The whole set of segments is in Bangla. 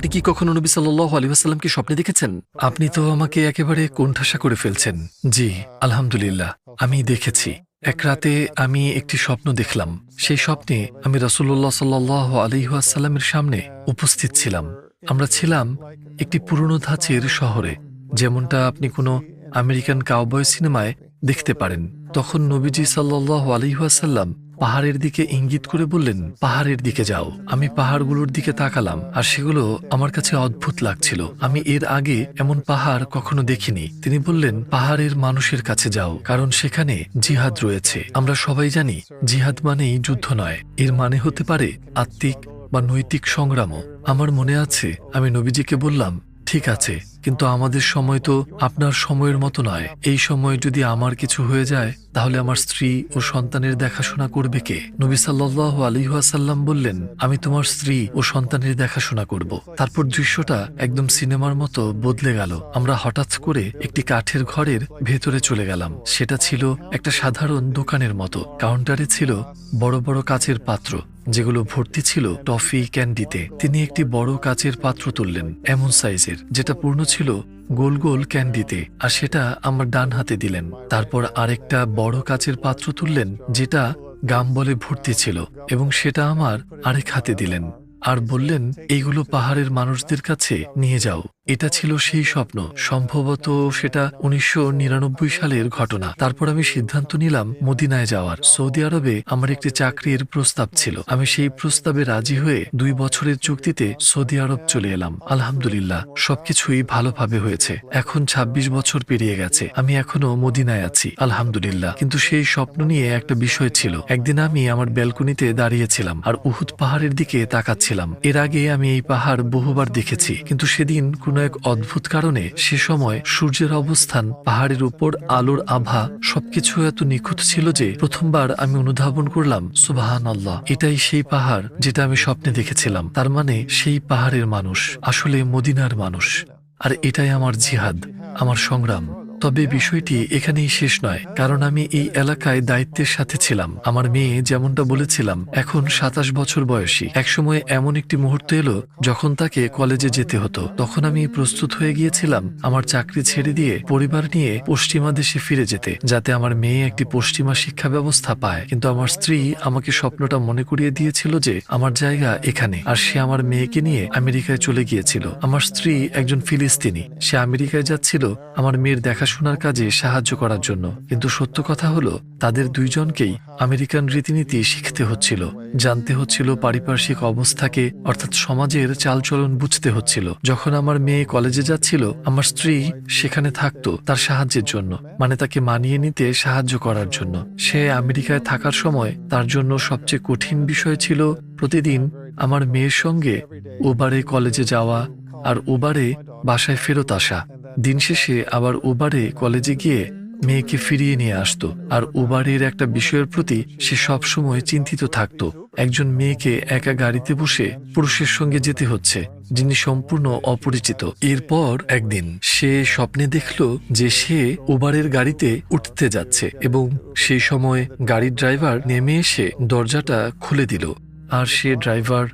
আপনি কি কখনো নবী সাল্লাহ আসাল্লামকে স্বপ্নে দেখেছেন? আপনি তো আমাকে একেবারে কোণঠাসা করে ফেলছেন। জি, আলহামদুলিল্লাহ, আমি দেখেছি। এক রাতে আমি একটি স্বপ্ন দেখলাম। সেই স্বপ্নে আমি রসুল্লাহ সাল্লাহ আলিহাসাল্লামের সামনে উপস্থিত ছিলাম। আমরা ছিলাম একটি পুরনো ধাঁচের শহরে। যেমনটা আপনি কোনো আমেরিকান কাউবয় সিনেমায় দেখতে পারেন। তখন নবীজি সাল্লাহ আলিহাসাল্লাম পাহাড়ের দিকে ইঙ্গিত করে বললেন, পাহাড়ের দিকে যাও। আমি পাহাড়গুলোর দিকে তাকালাম, আর সেগুলো আমার কাছে অদ্ভুত লাগছিল। আমি এর আগে এমন পাহাড় কখনো দেখিনি। তিনি বললেন, পাহাড়ের মানুষের কাছে যাও, কারণ সেখানে জিহাদ রয়েছে। আমরা সবাই জানি, জিহাদ মানেই যুদ্ধ নয়। এর মানে হতে পারে আত্মিক বা নৈতিক সংগ্রামও। আমার মনে আছে, আমি নবীজিকে বললাম, ঠিক আছে, কিন্তু আমাদের সময় তো আপনার সময়ের মতো নয়। এই সময় যদি আমার কিছু হয়ে যায় তাহলে আমার স্ত্রী ও সন্তানের দেখাশোনা করবে কে? নবী সাল্লাহ আলিহাসাল্লাম বললেন, আমি তোমার স্ত্রী ও সন্তানের দেখাশোনা করব। তারপর দৃশ্যটা একদম সিনেমার মতো বদলে গেল। আমরা হঠাৎ করে একটি কাঠের ঘরের ভেতরে চলে গেলাম। সেটা ছিল একটা সাধারণ দোকানের মতো। কাউন্টারে ছিল বড় বড় কাচের পাত্র, যেগুলো ভর্তি ছিল টফি ক্যান্ডিতে। তিনি একটি বড় কাচের পাত্র তুললেন, এমন সাইজের, যেটা পূর্ণ ছিল গোল গোল ক্যান্ডিতে আর সেটা আমার ডান হাতে দিলেন। তারপর আরেকটা বড় কাচের পাত্র তুললেন, যেটা গাম বলে ভর্তি ছিল, এবং সেটা আমার আরেক হাতে দিলেন। আর বললেন, এইগুলো পাহাড়ের মানুষদের কাছে নিয়ে যাও। এটা ছিল সেই স্বপ্ন। সম্ভবত সেটা উনিশশো নিরানব্বই সালের ঘটনা। তারপর আমি সিদ্ধান্ত নিলাম মদিনায় যাওয়ার। সৌদি আরবে আমার একটি চাকরির প্রস্তাব ছিল। আমি সেই প্রস্তাবে রাজি হয়ে দুই বছরের চুক্তিতে সৌদি আরব চলে এলাম। আলহামদুলিল্লাহ, সবকিছুই ভালোভাবে হয়েছে। এখন ২৬ বছর পেরিয়ে গেছে। আমি এখনও মদিনায় আছি। আলহামদুলিল্লাহ। কিন্তু সেই স্বপ্ন নিয়ে একটা বিষয় ছিল। একদিন আমি আমার ব্যালকনিতে দাঁড়িয়েছিলাম আর উহুদ পাহাড়ের দিকে তাকাচ্ছিলাম। এর আগে আমি এই পাহাড় বহুবার দেখেছি। কিন্তু সেদিন কোনো এক অদ্ভুত কারণে সে সময় সূর্যের অবস্থান, পাহাড়ের উপর আলোর আভা, সবকিছু এত নিখুঁত ছিল যে প্রথমবার আমি অনুধাবন করলাম সুবাহান আল্লাহ এটাই সেই পাহাড় যেটা আমি স্বপ্নে দেখেছিলাম। তার মানে সেই পাহাড়ের মানুষ, আসলে মদিনার মানুষ। আর এটাই আমার জিহাদ, আমার সংগ্রাম। তবে বিষয়টি এখানেই শেষ নয়, কারণ আমি এই এলাকায় দায়িত্বের সাথে ছিলাম। আমার মেয়ে যেমনটা বলেছিলাম, এখন সাতাশ বছর বয়সী। একসময় এমন একটি মুহূর্ত এলো, যখন তাকে কলেজে যেতে হতো। তখন আমি প্রস্তুত হয়ে গিয়েছিলাম আমার চাকরি ছেড়ে দিয়ে পরিবার নিয়ে পশ্চিমা দেশে ফিরে যেতে, যাতে আমার মেয়ে একটি পশ্চিমা শিক্ষা ব্যবস্থা পায়। কিন্তু আমার স্ত্রী আমাকে স্বপ্নটা মনে করিয়ে দিয়েছিল যে আমার জায়গা এখানে, আর সে আমার মেয়েকে নিয়ে আমেরিকায় চলে গিয়েছিল। আমার স্ত্রী একজন ফিলিস্তিনি। সে আমেরিকায় যাচ্ছিল, আমার মেয়ের দেখাশোনার কাজে সাহায্য করার জন্য। কিন্তু সত্য কথা হলো, তাদের দুইজনকেই আমেরিকান রীতিনীতি শিখতে হচ্ছিল, জানতে হচ্ছিল পারিপার্শ্বিক অবস্থাকে, অর্থাৎ সমাজের চালচলন বুঝতে হচ্ছিল। যখন আমার মেয়ে কলেজে যাচ্ছিল, আমার স্ত্রী সেখানে থাকতো তার সাহায্যের জন্য মানে তাকে মানিয়ে নিতে সাহায্য করার জন্য। সে আমেরিকায় থাকার সময় তার জন্য সবচেয়ে কঠিন বিষয় ছিল প্রতিদিন আমার মেয়ের সঙ্গে ওবারে কলেজে যাওয়া আর ওবারে বাসায় ফেরত আসা। দিন শেষে আবার ওবারে কলেজে গিয়ে মেয়েকে ফিরিয়ে নিয়ে আসতো। আর ওবারের একটা বিষয়ের প্রতি সে সবসময় চিন্তিত থাকতো। একজন মেয়েকে একা গাড়িতে বসে পুরুষের সঙ্গে যেতে হচ্ছে, যিনি সম্পূর্ণ অপরিচিত। এরপর একদিন সে স্বপ্নে দেখল যে সে ওবারের গাড়িতে উঠতে যাচ্ছে এবং সেই সময় গাড়ির ড্রাইভার নেমে এসে দরজাটা খুলে দিল। আর সে ড্রাইভার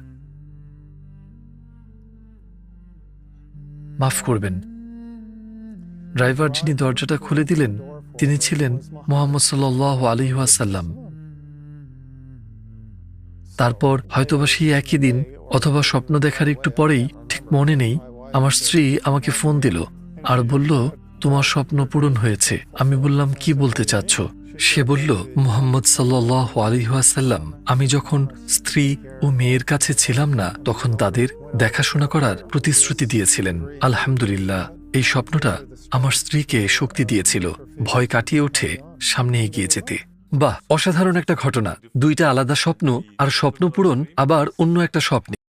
মাফ করবেন ড্রাইভার যিনি দরজাটা খুলে দিলেন, তিনি ছিলেন মোহাম্মদ সাল্লাহ আলিহাসাল্লাম তারপর হয়তোবা সেই একই দিন অথবা স্বপ্ন দেখার একটু পরেই, ঠিক মনে নেই, আমার স্ত্রী আমাকে ফোন দিল আর বলল, তোমার স্বপ্ন পূরণ হয়েছে। আমি বললাম, কি বলতে চাচ্ছ? সে বলল, মোহাম্মদ সাল্লাহ আলিহাসাল্লাম আমি যখন স্ত্রী ও মেয়ের কাছে ছিলাম না, তখন তাদের দেখাশোনা করার প্রতিশ্রুতি দিয়েছিলেন। আলহামদুলিল্লাহ। এই স্বপ্নটা আমার স্ত্রীকে শক্তি দিয়েছিল, ভয় কাটিয়ে উঠে সামনে এগিয়ে যেতে। বাহ, অসাধারণ একটা ঘটনা। দুইটা আলাদা স্বপ্ন, আর স্বপ্ন পূরণ, আবার অন্য একটা স্বপ্নে।